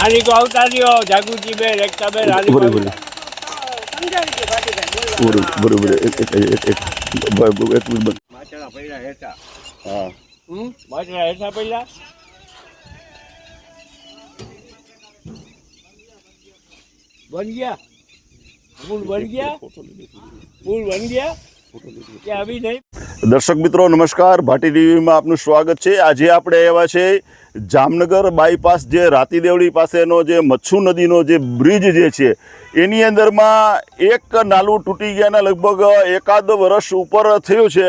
આની કો આવતા રહ્યો જાગૃતિ બેન એકતા બે આની ભલે કો ભલે બરોબર બરોબર એક એક એક એક બ- બ- એક મિનિટ. માછલા પડ્યા હેઠા હા હમ માછલા હેઠા પડ્યા બન ગયા? પુલ બન ગયા? પુલ બન ગયા? કે અભી નહીં દર્શક મિત્રો, નમસ્કાર. ભાટી ટીવીમાં આપનું સ્વાગત છે. આજે આપણે એવા છે જામનગર બાયપાસ જે રાતીદેવડી પાસેનો જે મચ્છુ નદીનો જે બ્રિજ જે છે, એની અંદરમાં એક નાલું તૂટી ગયાના લગભગ એકાદ વર્ષ ઉપર થયું છે.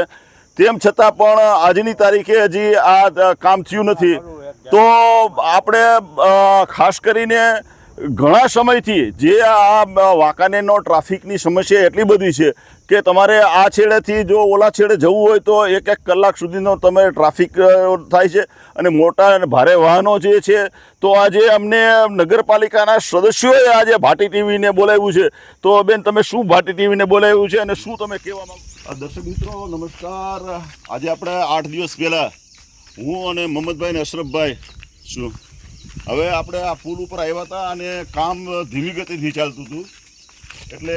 તેમ છતાં પણ આજની તારીખે હજી આ કામ થયું નથી. તો આપણે ખાસ કરીને ઘણા સમયથી જે આ વાંકાનેરનો ટ્રાફિકની સમસ્યા એટલી બધી છે કે તમારે આ છેડેથી જો ઓલા છેડે જવું હોય તો એક એક કલાક સુધીનો તમે ટ્રાફિક થાય છે. અને મોટા અને ભારે વાહનો જે છે, તો આજે અમને નગરપાલિકાના સદસ્યોએ આજે ભાટી ટીવીને બોલાવ્યું છે. તો બેન, તમે શું ભાટી ટીવીને બોલાવ્યું છે અને શું તમે કહેવા માગો દર્શક મિત્રો, નમસ્કાર. આજે આપણે આઠ દિવસ પહેલાં હું અને મોહમ્મદભાઈ અને અશરફભાઈ શું હવે આપણે આ પુલ ઉપર આવ્યા હતા અને કામ ધીમી ગતિથી ચાલતું હતું. એટલે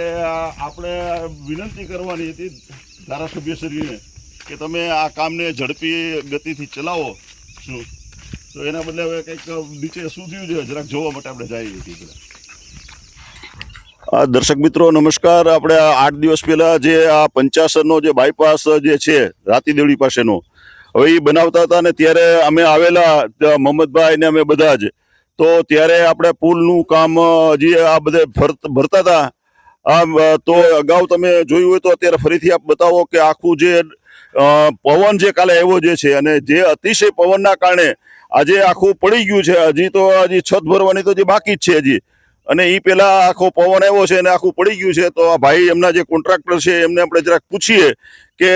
આપણે વિનંતી કરવાની હતી ધારાસભ્યશ્રીને કે તમે આ કામને ઝડપી ગતિથી ચલાવો. શું? તો એના બદલે હવે કંઈક નીચે શું થયું છે? જરાક જોવા માટે આપણે જઈએ છીએ પેલા દર્શક મિત્રો, નમસ્કાર. આપણે આઠ દિવસ પહેલા જે આ પંચાસરનો જે બાયપાસ જે છે, રાતીદેવડી પાસેનો હવે એ બનાવતા હતા ને ત્યારે અમે આવેલા મોહમ્મદભાઈ ને અમે બધા જ. તો ત્યારે આપણે પુલનું કામ હજી આ બધે ભરત- હતા. આમ તો અગાઉ તમે જોયું હોય તો અત્યારે ફરીથી આપ બતાવો કે આખું જે પવન જે કાલે આવ્યો જે છે અને જે અતિશય પવનના કારણે આજે આખું પડી ગયું છે. હજી તો હજી છત ભરવાની તો જે બાકી જ છે હજી. અને એ પેલા આખો પવન આવ્યો છે અને આખું પડી ગયું છે તો આ ભાઈ એમના જે કોન્ટ્રાક્ટર છે એમને આપણે જરાક પૂછીએ કે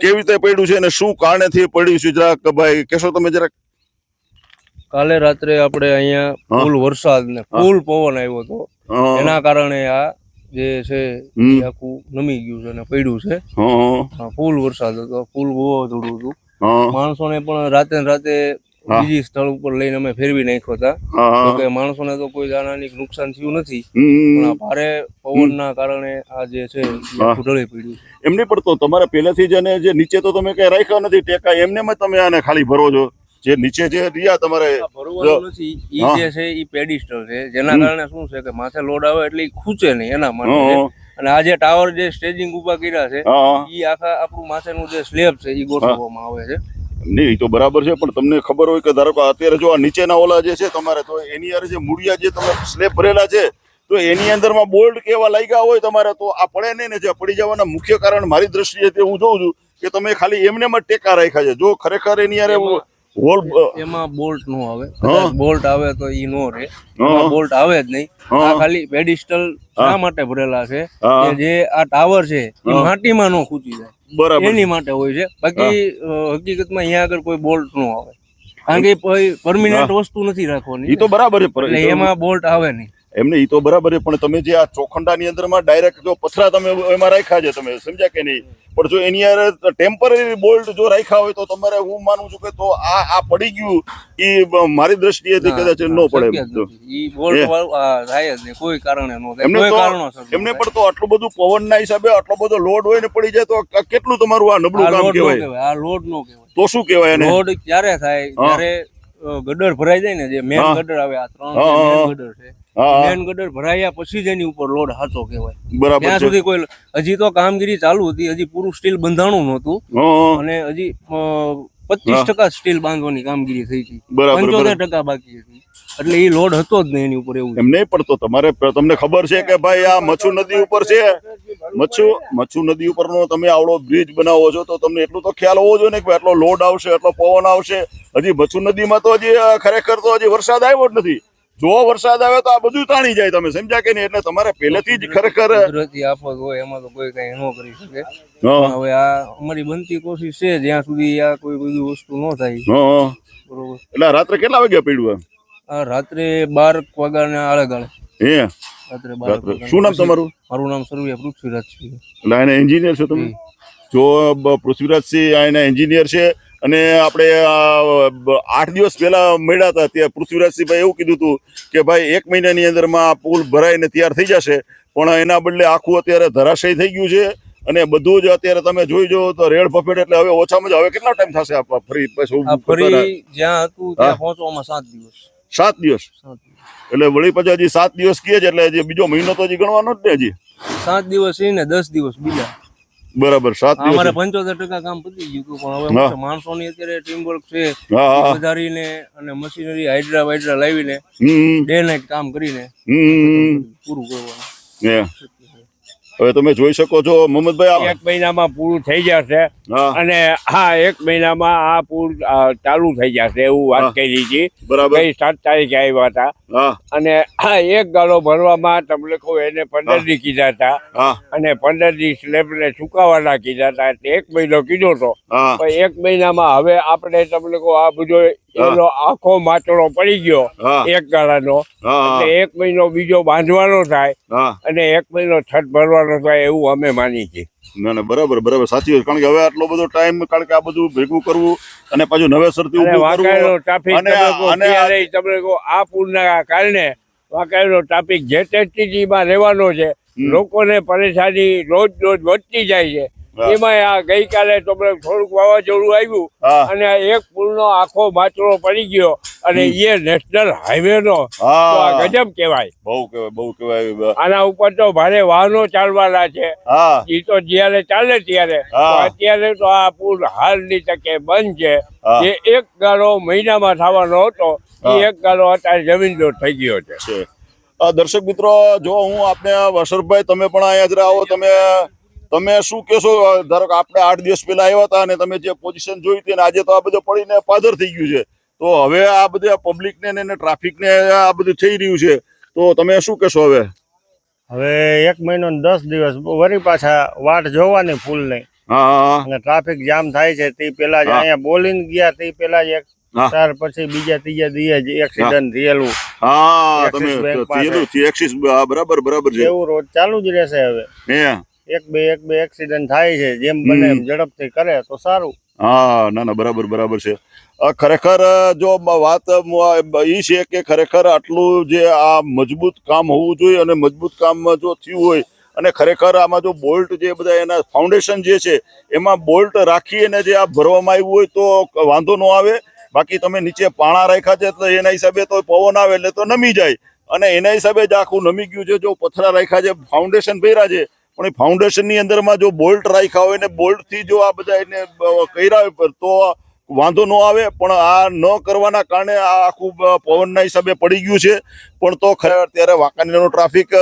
કેવી રીતે પડ્યું છે અને શું કારણેથી પડ્યું છે જરાક ભાઈ કહેશો તમે જરાક. કાલે રાત્રે આપણે અહીંયા ફૂલ વરસાદ ને ફૂલ પવન આવ્યો હતો. એના કારણે આ જે છે આખું નમી ગયું છે અને પડ્યું છે. ફૂલ વરસાદ હતો ફૂલ બહુ થોડું હતું. માણસો માણસોને પણ રાતે રાતે. બીજી સ્થળ ઉપર લઈને અમે ફેરવી નાખ્યો હતા માણસો ને કે માણસોને તો કોઈ દાણાની નુકસાન થયું નથી. પણ ભારે પવનના કારણે આ જે છે એ ઢળી પડ્યું. એમને પણ તો તમારે પહેલેથી જ અને જે નીચે તો તમે કઈ રાખ્યા નથી ટેકા એમને તમે આને ખાલી ભરો છો. જે નીચે જે રહ્યા તમારે નથી. ઈ જે છે ઈ પેડિસ્ટલ છે. જેના કારણે શું છે કે માથે લોડ આવે એટલે ઈ ખૂંચે નહીં એના માટે. અને આ જે ટાવર જે સ્ટેજિંગ ઊભા કર્યા છે. ઈ આખા આપણું માથેનું જે સ્લેબ છે ઈ ગોઠવવામાં આવે છે. નહીં તો બરાબર છે પણ તમને ખબર હોય કે ધારો કે અત્યારે જો આ નીચેના ઓલા જે છે તમારે તો એની અંદર જે મૂળિયા જે તમે સ્લેબ ભરેલા છે તો એની અંદરમાં બોલ્ટ કેવા લાગ્યા હોય તમારે તો આ પડે નહીં ને જે પડી જવાના મુખ્ય કારણ મારી દ્રષ્ટિએ તે હું જોઉં છું કે તમે ખાલી એમને જ ટેકા રાખ્યા છે. જો ખરેખર એની અરે હોલ એમાં બોલ્ટ નો આવે. બોલ્ટ આવે તો ઈ નો રે બોલ્ટ આવે જ નહીં. આ ખાલી પેડિસ્ટલ શા માટે ભરેલા છે? કે જે આ ટાવર છે એ માટીમાં નો ખૂચી જાય. બરાબર એની માટે હોય છે. બાકી હકીકતમાં અહીંયા આગળ કોઈ બોલ્ટ નો આવે. કારણ કે પરમિનન્ટ વસ્તુ નથી રાખવાની. એ તો બરાબર છે એમાં બોલ્ટ આવે નહીં. એમને એ તો બરાબર છે પણ તમે જે આ ચોખંડાની અંદરમાં ડાયરેક્ટ જો પથરા તમે એમાં રાખ્યા છે તમે સમજ્યા કે નહીં? પણ જો એની યાર ટેમ્પરરી બોલ્ટ જો રાખ્યા હોય તો તમારે હું માનું છું કે તો આ આ પડી ગયું એ મારી દ્રષ્ટિએથી કદાચ ન પડે કોઈ કારણે એમને એમને પણ તો આટલું બધું પવનના હિસાબે આટલો બધો લોડ હોય ને પડી જાય તો કેટલું તમારું આ નબળું કામ કહેવાય? આ લોડ નો કહેવાય. તો શું કહેવાય એને? લોડ ક્યારે થાય. જ્યારે અ, ભરાઈ જાય ને જે મેન ગડર આવે આ ત્રણ. ગટર છે મેન ગટર ભરાયા પછી જ એની ઉપર લોડ સાચો કહેવાય. બરાબર ત્યાં સુધી કોઈ હજી તો કામગીરી ચાલુ હતી હજી પૂરું સ્ટીલ બંધાણું નહોતું. અને હજી પચીસ ટકા સ્ટીલ બાંધવાની કામગીરી થઈ હતી. બરાબર પંચોતેર ટકા બાકી હતી. એટલે એ લોડ હતો જ નહીં એની ઉપર એવું એમ નહીં પડતો તમારે તમને ખબર છે કે ભાઈ આ મચ્છુ નદી ઉપર છે. મચ્છુ મચ્છુ નદી ઉપરનો તમે આવડો બ્રિજ બનાવો છો તો તમને એટલું તો ખ્યાલ હોવો જોઈએ ને કે આટલો લોડ આવશે એટલો પવન આવશે. હજી મચ્છુ નદીમાં તો હજી ખરેખર તો હજી વરસાદ આવ્યો જ નથી. જો વરસાદ આવે તો આ બધું તાણી જાય તમે સમજ્યા કે નહીં? એટલે તમારે પહેલેથી જ ખરેખર કુદરતી આફત હોય એમાં તો કોઈ કઈ ન કરી શકે. હા, હવે આ અમારી બનતી કોશિશ છે જ્યાં સુધી આ કોઈ બધી વસ્તુ ન થાય. બરોબર. એટલે રાત્રે કેટલા વાગ્યા પડ્યું આ રાત્રે બાર વાગ્યાના આળે ગાળે હે? રાત્રે બાર શું નામ તમારું? મારું નામ સરવૈયા પૃથ્વીરાજ છે. એટલે એન્જિનિયર છો તમે? જો. પૃથ્વીરાજ સિંહ આયના એના એન્જિનિયર છે અને આપણે આઠ દિવસ પહેલા મળ્યા હતા ત્યાં પૃથ્વીરાજસિંહભાઈ એવું કીધું હતું કે ભાઈ એક મહિનાની અંદરમાં આ પુલ ભરાઈને તૈયાર થઈ જશે પણ એના બદલે આખું અત્યારે ધરાશય થઈ ગયું છે અને બધું જ અત્યારે તમે જોઈ જો તો રેડ ફફેટ એટલે હવે ઓછામાં હવે કેટલો ટાઈમ થશે ફરી પાછું ફરી જ્યાં હતું ત્યાં પહોંચવામાં સાત દિવસ. સાત દિવસ? એટલે વળી પછી હજી સાત દિવસ કહે છે એટલે બીજો મહિનો તો હજી ગણવાનો જ ને હજી. સાત દિવસ ને દસ દિવસ બીજા. બરાબર સાત દિવસ. અમારે પંચોતેર ટકા કામ પતી ગયું પણ હવે માણસો ની અત્યારે ટીમ ટીમવર્ક છે વધારીને અને મશીનરી હાઇડ્રા વાઇડ્રા લાવીને ડે નાઇટ કામ કરીને પૂરું કરવાનું. હવે તમે જોઈ શકો છો મોહમ્મદભાઈ એક મહિનામાં પૂરું થઈ જશે. અને હા એક મહિનામાં આ પૂર ચાલુ થઈ જશે એવું વાત કરી હતી બરાબર. સાત તારીખે આવ્યા હતા. અને આ એક ગાળો ભરવામાં તમને કહું એને પંદર દી કીધા હતા. અને પંદર દી સ્લેબને સુકાવાના કીધા હતા. એટલે એક મહિનો કીધો હતો એક મહિનામાં હવે આપણે તમને કહું આ બધો એનો આખો માટલો પડી ગયો એક ગાળાનો. એટલે એક મહિનો બીજો બાંધવાનો થાય અને એક મહિનો છત ભરવાનો થાય એવું અમે માની છીએ. ના ના બરાબર બરાબર સાચી કારણ કે હવે આટલો બધો ટાઈમ કારણ કે આ બધું ભેગું કરવું અને પાછું નવેસરથી ઊભું કરવું ટ્રાફિક અને અને આ- કહો આ પૂરના કારણે વાંકાનેરનો ટ્રાફિક જે તે સ્થિતિમાં રહેવાનો છે. લોકોને પરેશાની રોજ રોજ વધતી જાય છે. એમાં આ ગઈકાલે તો થોડુંક વાવાઝોડું આવ્યું અને એક પુલ નો આખો માચરો પડી ગયો અને એ નેશનલ હાઈવે નો ગજબ કેવાય બહુ કેવાય બહુ કેવાય આના ઉપર તો ભારે વાહનો ચાલવાના છે. એ તો જયારે ચાલે ત્યારે. અત્યારે તો આ પુલ હાલની તકે બંધ છે. જે એક ગાળો મહિનામાં થવાનો હતો એ એક ગાળો અત્યારે જમીન જો થઈ ગયો છે. છે. દર્શક મિત્રો જો હું આપને વસરભાઈ તમે પણ અહીંયા જ આવો તમે તમે શું કહેશો? ધારો કે આપણે આઠ દિવસ પહેલા આવ્યા હતા અને તમે જે પોઝિશન જોઈ હતી આજે તો આ બધું પડીને પાદર થઈ ગયું છે. તો હવે આ બધા પબ્લિકને ને ટ્રાફિકને આ બધું થઈ રહ્યું છે. તો તમે શું કહેશો હવે? હવે એક મહિનો દસ દિવસ વરી પાછા વાટ જોવાની ફૂલ નહીં અને ટ્રાફિક જામ થાય છે તે પેલા જ. અહીંયા બોલીને ગયા તે પેલા જ એક ત્યાર પછી બીજા ત્રીજા દિવસે જ એક્સિડન્ટ થયેલું. હા તમે. થયેલું એક્સિસ બરાબર બરાબર છે. એવું રોજ ચાલુ જ રહેશે હવે. એક બે એક બે એક્સિડન્ટ થાય છે જેમ બને એમ ઝડપથી કરે તો સારું. હા ના ના બરાબર બરાબર છે. ખરેખર જો વાત એ છે કે ખરેખર આટલું જે આ મજબૂત કામ હોવું જોઈએ અને મજબૂત કામમાં જો થયું હોય અને ખરેખર આમાં જો બોલ્ટ જે બધા એના ફાઉન્ડેશન જે છે એમાં બોલ્ટ રાખી અને જે આ ભરવામાં આવ્યું હોય તો વાંધો ન આવે. બાકી તમે નીચે પાણા રાખ્યા છે એટલે એના હિસાબે તો પવન આવે એટલે તો નમી જાય. અને એના હિસાબે જ આખું નમી ગયું છે જો પથરા રાખ્યા છે ફાઉન્ડેશન ભર્યા છે પણ એ ફાઉન્ડેશનની અંદરમાં જો બોલ્ટ રાખ્યા હોય ને બોલ્ટથી જો આ બધા એને કર્યા હોય તો વાંધો ન આવે. પણ આ ન કરવાના કારણે આ આખું પવનના હિસાબે પડી ગયું છે. પણ તો ખરેખર અત્યારે વાંકાનેરનો ટ્રાફિક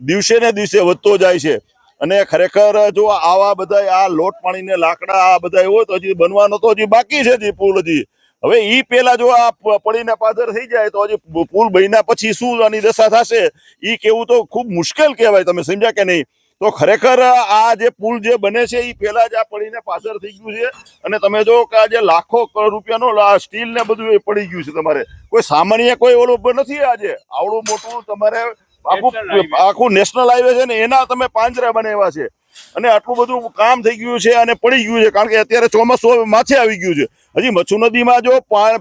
દિવસે ને દિવસે વધતો જાય છે. અને ખરેખર જો આવા બધા આ લોટ પાણીને લાકડા આ બધા હોય તો હજી બનવાનો તો હજી બાકી છે હજી પુલ હજી. હવે એ પેલા જો આ પડીને પાદર થઈ જાય તો હજી પુલ બન્યા પછી શું આની દશા થશે? એ કેવું તો ખૂબ મુશ્કેલ કહેવાય, તમે સમજ્યા કે નહીં? તો ખરેખર આ જે પુલ જે બને છે એ પહેલા જ આ પડીને પાછળ થઈ ગયું છે. અને તમે જો કે આ જે લાખો રૂપિયાનો સ્ટીલ ને બધું એ પડી ગયું છે તમારે. કોઈ સામાન્ય કોઈ ઓલું નથી આજે. આવડું મોટું તમારે આખું આખું નેશનલ હાઈવે છે ને એના તમે પાંજરા બનાવ્યા છે. અને આટલું બધું કામ થઈ ગયું છે અને પડી ગયું છે કારણ કે અત્યારે ચોમાસું માથે આવી ગયું છે. હજી મચ્છુ નદીમાં જો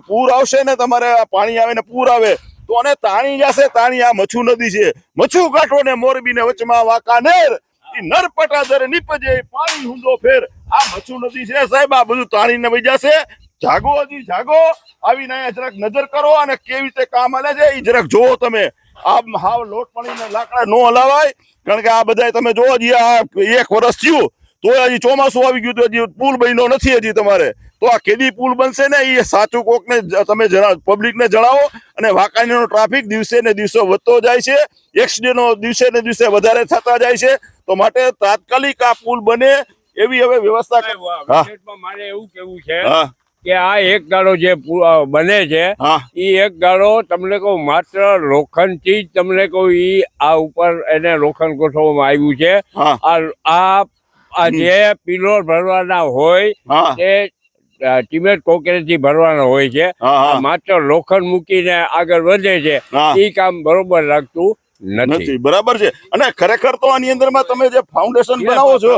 પૂર આવશે ને તમારે પાણી આવે ને પૂર આવે તો અને તાણી જશે તાણી આ મચ્છુ નદી છે. મચ્છુ કાંઠો ને મોરબી ને વચમાં વાંકાનેર. નરપટા દર નીપજે, પાણી હુંદો ફેર. આ મચ્છુ નદી છે સાહેબ, આ બધું તાણીને વહી જશે. જાગો હજી, જાગો. આવીને અહીંયા જરાક નજર કરો અને કેવી રીતે કામ હાલે છે એ જરાક જોવો તમે. આ હાવ લોટ પાણીને લાકડા નો હલાવાય. કારણ કે આ બધા તમે જોવો હજી આ એક વર્ષ થયું. તો હજી ચોમાસું આવી ગયું તો હજી પુલ બન્યો નથી હજી તમારે. તો આ કેદી પુલ બનશે ને? એ સાચું કોકને તમે પબ્લિકને જણાવો અને વાંકાણીનો ટ્રાફિક દિવસે ને દિવસે વધતો જાય છે. એક્સિડન્ટો દિવસે ને દિવસે વધારે થતા જાય છે. તો માટે તાત્કાલિક આ પુલ બને એવી હવે વ્યવસ્થા મારે એવું કેવું છે કે આ એક ગાળો જે બને છે એ એક ગાળો તમને કહું માત્ર લોખંડથી જ તમને કહું ઈ આ ઉપર એને લોખંડ ગોઠવવામાં આવ્યું છે. આ જે પિલોર ભરવાના હોય તે ટીમેટ કોકેરેથી ભરવાનો હોય છે માત્ર લોખંડ મૂકીને આગળ વધે છે એ કામ બરોબર લાગતું. નથી. બરાબર છે. અને ખરેખર તો આની અંદરમાં તમે જે ફાઉન્ડેશન બનાવો છો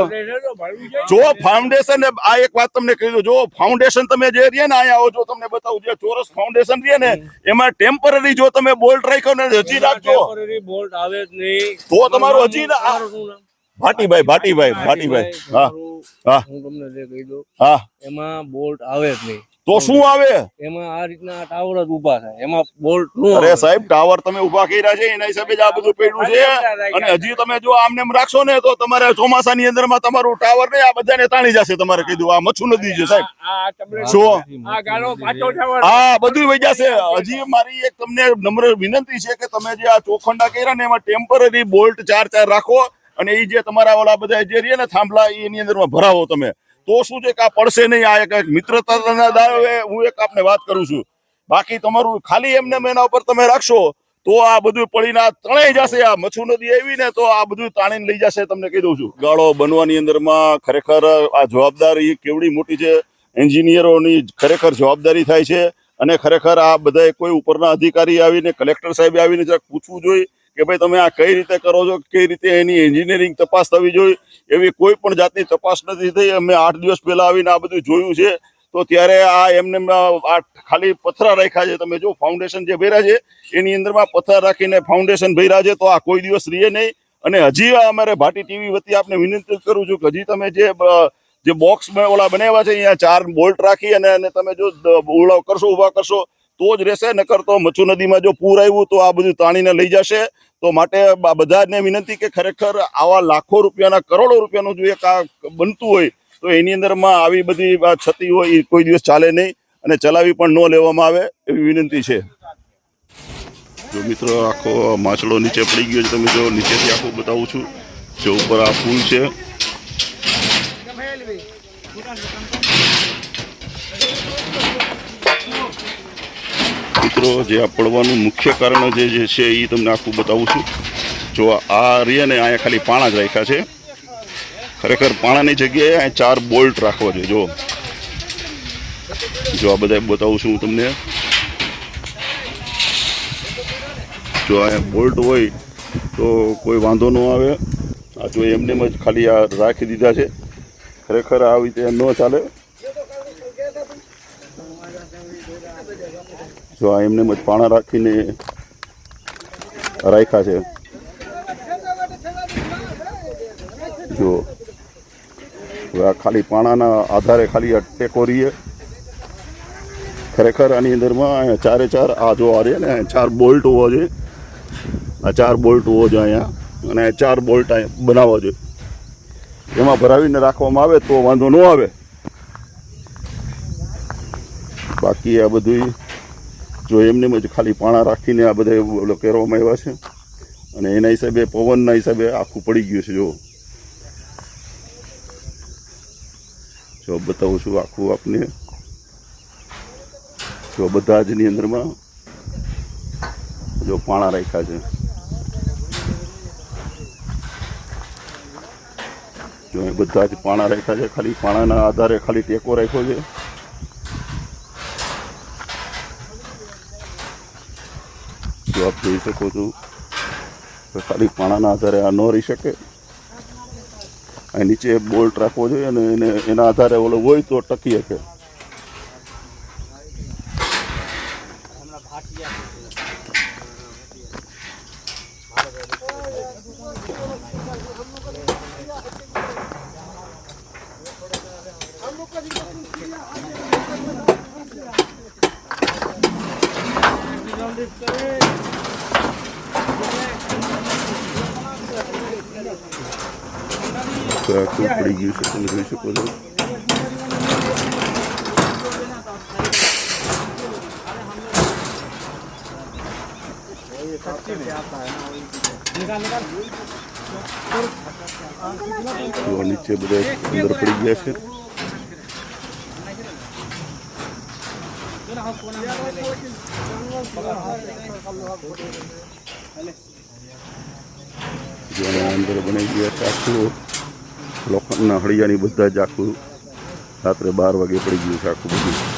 જો ફાઉન્ડેશન આ એક વાત તમને કહી દઉં. જો ફાઉન્ડેશન તમે જે રહે ને અહીંયા આવો જો તમને બતાવું. જે ચોરસ ફાઉન્ડેશન રહે ને એમાં ટેમ્પરરી જો તમે બોલ્ટ રાખ્યો ને હજી રાખજો. બોલ્ટ આવે જ નહીં. તો તમારું હજી? ભાટીભાઈ ભાટીભાઈ ભાટીભાઈ. હા તમારું- હા. હું તમને જે કહી દઉં હા. એમાં બોલ્ટ આવે જ નહીં. તો શું આવે? એમાં આ રીતના ટાવર જ ઊભા થાય. એમાં બોલ્ટનું અરે સાહેબ ટાવર તમે ઊભા કર્યા છે એના હિસાબે જ આ બધું પડ્યું છે. અને હજી તમે જો આમને રાખશો ને તો તમારે ચોમાસાની અંદરમાં તમારું ટાવર ને આ બધાને તાણી જશે તમારે કીધું આ મચ્છુ નદી છે સાહેબ. શું. હા બધું વહી જશે. હજી મારી એક તમને નમ્ર વિનંતી છે કે તમે જે આ ચોખંડા કર્યા ને એમાં ટેમ્પરરી બોલ્ટ ચાર ચાર રાખો. અને એ જે તમારા ઓલા બધા જે રહે ને થાંભલા એની અંદરમાં ભરાવો તમે. તો શું છે કે આ પડશે નહીં, આ એક મિત્રતાના દાવે હું એક આપને વાત કરું છું. બાકી તમારું ખાલી એમને એમ એના ઉપર તમે રાખશો, તો આ બધું પડીને આ તણાઈ જશે, આ મચ્છુ નદી આવી ને તો આ બધું તાણીને લઈ જશે તમને કહી દઉં છું. ગાળો બનવાની અંદરમાં ખરેખર આ જવાબદારી કેવડી મોટી છે. એન્જિનિયરોની ખરેખર જવાબદારી થાય છે. અને ખરેખર આ બધાએ કોઈ ઉપરના અધિકારી આવીને, કલેક્ટર સાહેબે આવીને જરાક પૂછવું જોઈએ. કે ભાઈ તમે આ કઈ રીતે કરો છો? કઈ રીતે એની એન્જિનિયરિંગ તપાસ થવી જોઈએ? એવી કોઈ પણ જાતની તપાસ નથી થઈ. અમે આઠ દિવસ પહેલા આવીને આ બધું જોયું છે. તો ત્યારે આ એમને આ ખાલી પથરા રાખ્યા છે. તમે જો ફાઉન્ડેશન જે ભર્યા છે, એની અંદરમાં પથરા રાખીને ફાઉન્ડેશન ભર્યા છે, તો આ કોઈ દિવસ રહીએ નહીં. અને હજી અમારે ભાટી ટીવી વતી આપને વિનંતી કરું છું કે હજી તમે જે જે બોક્સ ઓલા બનાવ્યા છે, અહીંયા ચાર બોલ્ટ રાખી અને તમે જો દ- કરશો, ઊભા કરશો તો જ રહેશે, નકર તો મચ્છુ નદીમાં જો પૂર આવ્યું તો આ બધું તાણીને લઈ જશે. તો માટે બધાને વિનંતી કે ખરેખર આવા લાખો રૂપિયાના કરોડો રૂપિયાનું જો એક આ બનતું હોય, તો એની અંદરમાં આવી બધી છતી હોય, એ કોઈ દિવસ ચાલે નહીં અને ચલાવી પણ ન લેવામાં આવે એવી વિનંતી છે. જો મિત્રો, આખો માછડો નીચે પડી ગયો છે. તમે જો નીચેથી આખું બતાવું છું. જો ઉપર આ પુલ છે. મિત્રો, જે આ પડવાનું મુખ્ય કારણ જે જે છે એ તમને આખું બતાવું છું. જો આ ને અહીંયા ખાલી પાણા જ રાખ્યા છે. ખરેખર પાણાની જગ્યાએ અહીંયા ચાર બોલ્ટ રાખવા જોઈએ. જો જો આ બધા બતાવું છું હું તમને. જો અહીંયા બોલ્ટ હોય તો કોઈ વાંધો ન આવે. આ જો એમને એમ જ ખાલી આ રાખી દીધા છે. ખરેખર આવી રીતે ન ચાલે. જો આ એમને એમ જ પાણા રાખીને રાખ્યા છે. જો આ ખાલી પાણાના આધારે ખાલી આ ટેકો રહીએ ખરેખર આની અંદરમાં અહીંયા ચારે ચાર આ જો આ ને ચાર બોલ્ટ હોવા જોઈએ. આ ચાર બોલ્ટ હોવો જોઈએ અહીંયા. અને ચાર બોલ્ટ બનાવવા જોઈએ. એમાં ભરાવીને રાખવામાં આવે તો વાંધો ન આવે. બાકી આ બધું જો એમને એમ જ ખાલી પાણા રાખીને આ બધા ઓલો કરવામાં આવ્યા છે. અને એના હિસાબે પવનના હિસાબે આખું પડી ગયું છે, જો. જો બતાવું છું આખું આપને. જો બધા જની અંદરમાં જો પાણા રાખ્યા છે. જો એ બધા જ પાણા રાખ્યા છે, ખાલી પાણાના આધારે ખાલી ટેકો રાખ્યો છે. જો આપ જોઈ શકો છો. ખાલી પાણાના આધારે આ ન રહી શકે. અહીં નીચે બોલ્ટ રાખવો જોઈએ અને એને, એના આધારે ઓલો હોય તો ટકી શકે. તો આખું પડી ગયું છે તમે જોઈ શકો છો નીચે બધા અંદર પડી ગયા છે જો અંદર બની ગયા છે લોખંડના હળિયાની બધા જ આખું રાત્રે બાર વાગે પડી ગયું છે બધું.